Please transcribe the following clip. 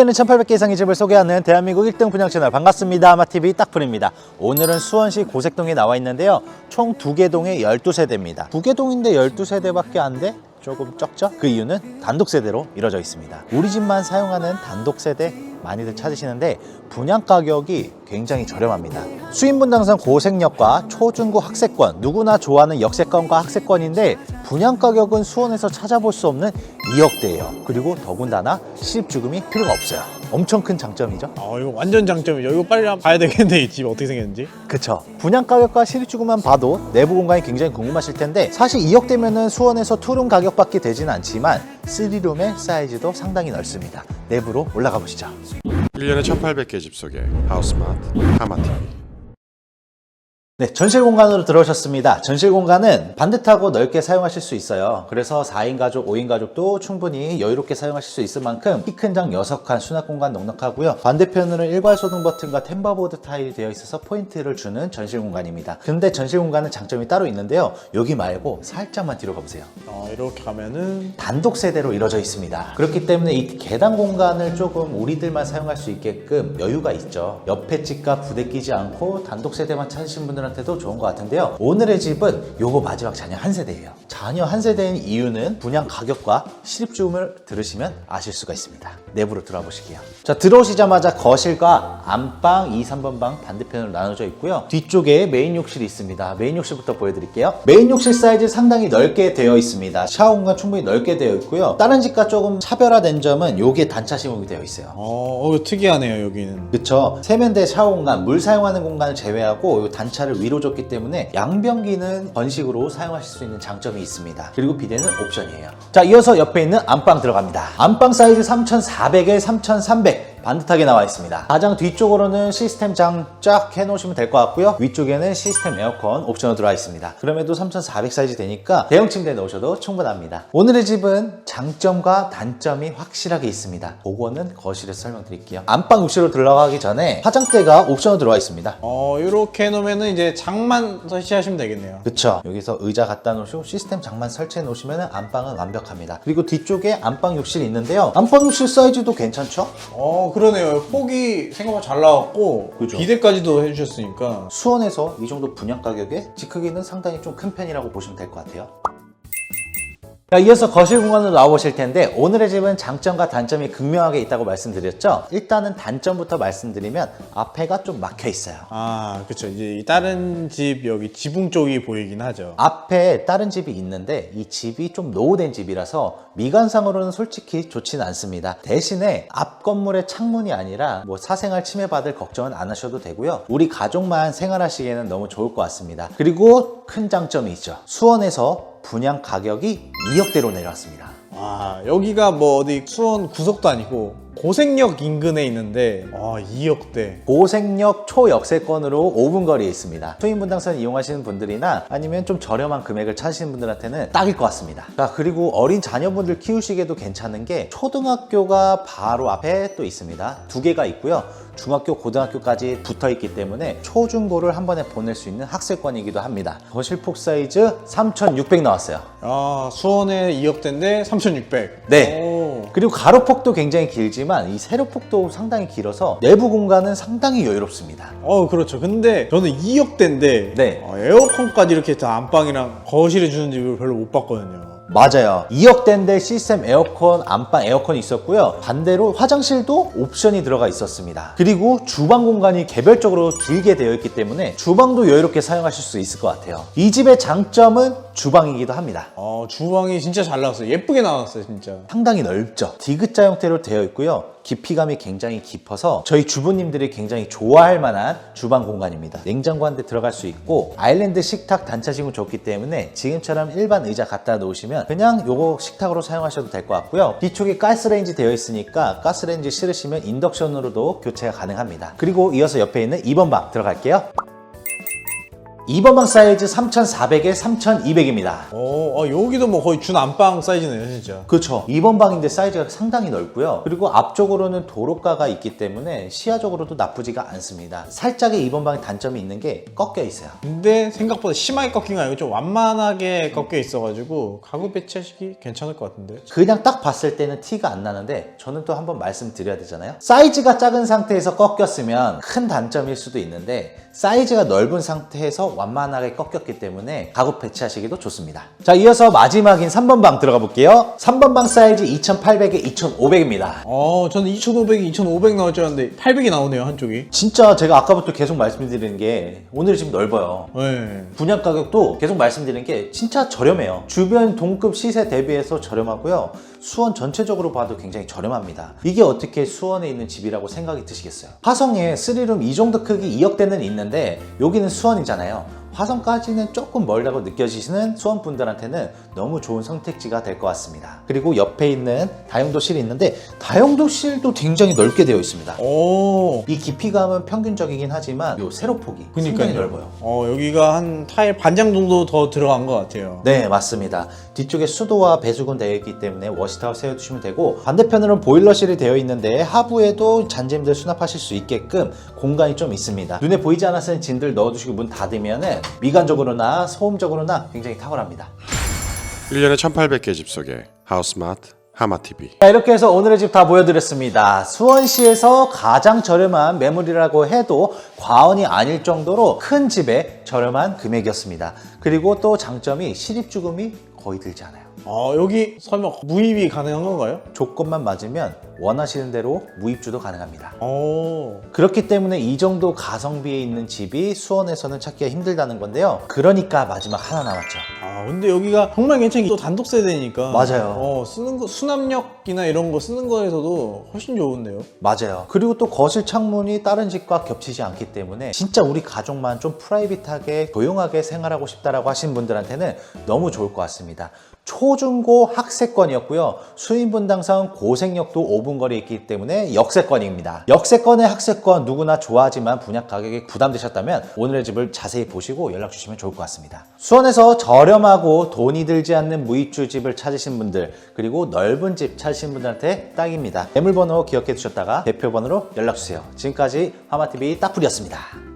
1년에 1800개 이상의 집을 소개하는 대한민국 1등 분양 채널 반갑습니다. 아마TV 딱풀입니다. 오늘은 수원시 고색동에 나와 있는데요. 총 두개 동에 12세대입니다. 두개 동인데 12세대밖에 안 돼? 조금 적죠? 그 이유는 단독 세대로 이루어져 있습니다. 우리 집만 사용하는 단독 세대 많이들 찾으시는데 분양 가격이 굉장히 저렴합니다. 수인분당선 고색역과 초중고 학세권 누구나 좋아하는 역세권과 학세권인데 분양 가격은 수원에서 찾아볼 수 없는 2억대예요. 그리고 더군다나 시립주금이 필요가 없어요. 엄청 큰 장점이죠. 아 이거 완전 장점이죠. 이거 빨리 한번 봐야 되겠는데 이 집 어떻게 생겼는지. 그쵸. 분양 가격과 실입주금만 봐도 내부 공간이 굉장히 궁금하실 텐데 사실 2억대면은 수원에서 투룸 가격밖에 되지는 않지만 3룸의 사이즈도 상당히 넓습니다. 내부로 올라가 보시죠. 1년에 1800개 집 소개 하우스마트 하마TV 네, 전실 공간으로 들어오셨습니다. 전실 공간은 반듯하고 넓게 사용하실 수 있어요. 그래서 4인 가족, 5인 가족도 충분히 여유롭게 사용하실 수 있을 만큼 키 큰 장 6칸 수납 공간 넉넉하고요. 반대편으로는 일괄 소등 버튼과 템버보드 타일이 되어 있어서 포인트를 주는 전실 공간입니다. 근데 전실 공간은 장점이 따로 있는데요. 여기 말고 살짝만 뒤로 가보세요. 어 이렇게 가면은 단독 세대로 이루어져 있습니다. 그렇기 때문에 이 계단 공간을 조금 우리들만 사용할 수 있게끔 여유가 있죠. 옆에 집과 부대 끼지 않고 단독 세대만 찾으신 분들 한테도 좋은 것 같은데요. 오늘의 집은 요거 마지막 자녀 한 세대예요. 자녀 한 세대인 이유는 분양 가격과 실입주금을 들으시면 아실 수가 있습니다. 내부로 들어가 보실게요. 자, 들어오시자마자 거실과 안방 2, 3번 방 반대편으로 나눠져 있고요. 뒤쪽에 메인 욕실이 있습니다. 메인 욕실부터 보여드릴게요. 메인 욕실 사이즈 상당히 넓게 되어 있습니다. 샤워 공간 충분히 넓게 되어 있고요. 다른 집과 조금 차별화된 점은 요게 단차 시공이 되어 있어요. 어, 어 특이하네요 여기는. 그쵸. 세면대 샤워 공간, 물 사용하는 공간을 제외하고 이 단차를 위로 줬기 때문에 양변기는 번식으로 사용하실 수 있는 장점이 있습니다. 그리고 비대는 옵션이에요. 자, 이어서 옆에 있는 안방 들어갑니다. 안방 사이즈 3400에 3300. 반듯하게 나와 있습니다. 가장 뒤쪽으로는 시스템 장 쫙 해놓으시면 될 것 같고요. 위쪽에는 시스템 에어컨 옵션으로 들어와 있습니다. 그럼에도 3400 사이즈 되니까 대형 침대 넣으셔도 충분합니다. 오늘의 집은 장점과 단점이 확실하게 있습니다. 그거는 거실에서 설명드릴게요. 안방 욕실로 들어가기 전에 화장대가 옵션으로 들어와 있습니다. 어 이렇게 해놓으면은 이제 장만 설치하시면 되겠네요. 그쵸 여기서 의자 갖다 놓으시고 시스템 장만 설치해 놓으시면 안방은 완벽합니다 그리고 뒤쪽에 안방 욕실이 있는데요 안방 욕실 사이즈도 괜찮죠? 어 그러네요. 폭이 생각보다 잘 나왔고 그죠. 비대까지도 해주셨으니까. 수원에서 이 정도 분양 가격에 집 크기는 상당히 좀 큰 편이라고 보시면 될 것 같아요 자, 이어서 거실 공간으로 나와보실 텐데 오늘의 집은 장점과 단점이 극명하게 있다고 말씀드렸죠 일단은 단점부터 말씀드리면 앞에가 좀 막혀 있어요 아 그쵸 이제 이 다른 집 여기 지붕 쪽이 보이긴 하죠. 앞에 다른 집이 있는데 이 집이 좀 노후된 집이라서 미관상으로는 솔직히 좋지는 않습니다. 대신에 앞 건물의 창문이 아니라 뭐 사생활 침해받을 걱정은 안 하셔도 되고요. 우리 가족만 생활하시기에는 너무 좋을 것 같습니다. 그리고 큰 장점이 있죠. 수원에서 분양 가격이 2억대로 내려왔습니다. 아 여기가 뭐 어디 수원 구석도 아니고 고색역 인근에 있는데 아 2억대. 고색역 초역세권으로 5분 거리에 있습니다. 수인분당선 이용하시는 분들이나 아니면 좀 저렴한 금액을 찾으시는 분들한테는 딱일 것 같습니다. 자, 그리고 어린 자녀분들 키우시기에도 괜찮은 게 초등학교가 바로 앞에 또 있습니다. 두 개가 있고요. 중학교, 고등학교까지 붙어 있기 때문에 초중고를 한 번에 보낼 수 있는 학세권이기도 합니다. 거실 폭 사이즈 3,600 나왔어요. 아 수원에 2억대인데 3,600. 네. 오. 그리고 가로폭도 굉장히 길지만 이 세로폭도 상당히 길어서 내부 공간은 상당히 여유롭습니다. 어 그렇죠. 근데 저는 2억대인데 네. 어, 에어컨까지 이렇게 다 안방이랑 거실에 주는 집을 별로 못 봤거든요. 맞아요. 2억대인데 시스템 에어컨, 안방 에어컨이 있었고요. 반대로 화장실도 옵션이 들어가 있었습니다. 그리고 주방 공간이 개별적으로 길게 되어 있기 때문에 주방도 여유롭게 사용하실 수 있을 것 같아요. 이 집의 장점은 주방이기도 합니다. 어 주방이 진짜 잘 나왔어요. 예쁘게 나왔어요 진짜. 상당히 넓죠. 디귿자 형태로 되어 있고요. 깊이감이 굉장히 깊어서 저희 주부님들이 굉장히 좋아할 만한 주방 공간입니다. 냉장고 한 대 들어갈 수 있고 아일랜드 식탁 단차식은 좋기 때문에 지금처럼 일반 의자 갖다 놓으시면 그냥 요거 식탁으로 사용하셔도 될 것 같고요. 뒤쪽에 가스레인지 되어 있으니까 가스레인지 싫으시면 인덕션으로도 교체가 가능합니다. 그리고 이어서 옆에 있는 2번 방 들어갈게요. 2번 방 사이즈 3,400에 3,200입니다. 오, 어, 여기도 뭐 거의 준 안방 사이즈네요, 진짜. 그렇죠. 2번 방인데 사이즈가 상당히 넓고요. 그리고 앞쪽으로는 도로가가 있기 때문에 시야적으로도 나쁘지가 않습니다. 살짝의 2번 방의 단점이 있는 게 꺾여 있어요. 근데 생각보다 심하게 꺾인 거 아니고 좀 완만하게 꺾여 있어가지고 가구 배치하시기 괜찮을 것 같은데. 그냥 딱 봤을 때는 티가 안 나는데 저는 또 한번 말씀드려야 되잖아요. 사이즈가 작은 상태에서 꺾였으면 큰 단점일 수도 있는데 사이즈가 넓은 상태에서 완만하게 꺾였기 때문에 가구 배치하시기도 좋습니다. 자, 이어서 마지막인 3번 방 들어가 볼게요. 3번 방 사이즈 2800에 2500입니다. 어, 저는 2,500이 2,500 나올 줄 알았는데 800이 나오네요, 한쪽이. 진짜 제가 아까부터 계속 말씀드리는 게 오늘 지금 넓어요. 네. 분양 가격도 계속 말씀드리는 게 진짜 저렴해요. 주변 동급 시세 대비해서 저렴하고요. 수원 전체적으로 봐도 굉장히 저렴합니다. 이게 어떻게 수원에 있는 집이라고 생각이 드시겠어요? 화성에 3룸 이 정도 크기 2억대는 있는데 여기는 수원이잖아요. 화성까지는 조금 멀다고 느껴지시는 수원 분들한테는 너무 좋은 선택지가 될 것 같습니다. 그리고 옆에 있는 다용도실이 있는데 다용도실도 굉장히 넓게 되어 있습니다. 오. 이 깊이감은 평균적이긴 하지만 요 세로폭이 굉장히 넓어요. 어, 여기가 한 타일 반장 정도 더 들어간 것 같아요. 네, 맞습니다. 뒤쪽에 수도와 배수군 되어 있기 때문에 워시타워 세워두시면 되고 반대편으로는 보일러실이 되어 있는데 하부에도 잔짐들 수납하실 수 있게끔 공간이 좀 있습니다. 눈에 보이지 않았을 진들 넣어두시고 문 닫으면은 미관적으로나 소음적으로나 굉장히 탁월합니다. 1년에 1800개 집 속에 하우스마트 하마TV 자, 이렇게 해서 오늘의 집 다 보여드렸습니다. 수원시에서 가장 저렴한 매물이라고 해도 과언이 아닐 정도로 큰 집의 저렴한 금액이었습니다. 그리고 또 장점이 실입주금이 거의 들지 않아요. 어, 여기 설마 무입이 가능한 건가요? 조건만 맞으면 원하시는 대로 무입주도 가능합니다. 오. 그렇기 때문에 이 정도 가성비에 있는 집이 수원에서는 찾기가 힘들다는 건데요. 그러니까 마지막 하나 남았죠. 아, 근데 여기가 정말 괜찮게 또 단독 세대니까. 맞아요. 어, 쓰는 거, 수납력이나 이런 거 쓰는 거에서도 훨씬 좋은데요? 맞아요. 그리고 또 거실 창문이 다른 집과 겹치지 않기 때문에 진짜 우리 가족만 좀 프라이빗하게 조용하게 생활하고 싶다라고 하시는 분들한테는 너무 좋을 것 같습니다. 초중고 학세권이었고요. 수인분당선 고생역도 5분 거리에 있기 때문에 역세권입니다. 역세권의 학세권 누구나 좋아하지만 분양 가격이 부담되셨다면 오늘의 집을 자세히 보시고 연락 주시면 좋을 것 같습니다. 수원에서 저렴하고 돈이 들지 않는 무입주 집을 찾으신 분들 그리고 넓은 집 찾으신 분들한테 딱입니다. 매물번호 기억해 두셨다가 대표번호로 연락 주세요. 지금까지 하마TV 딱풀이었습니다.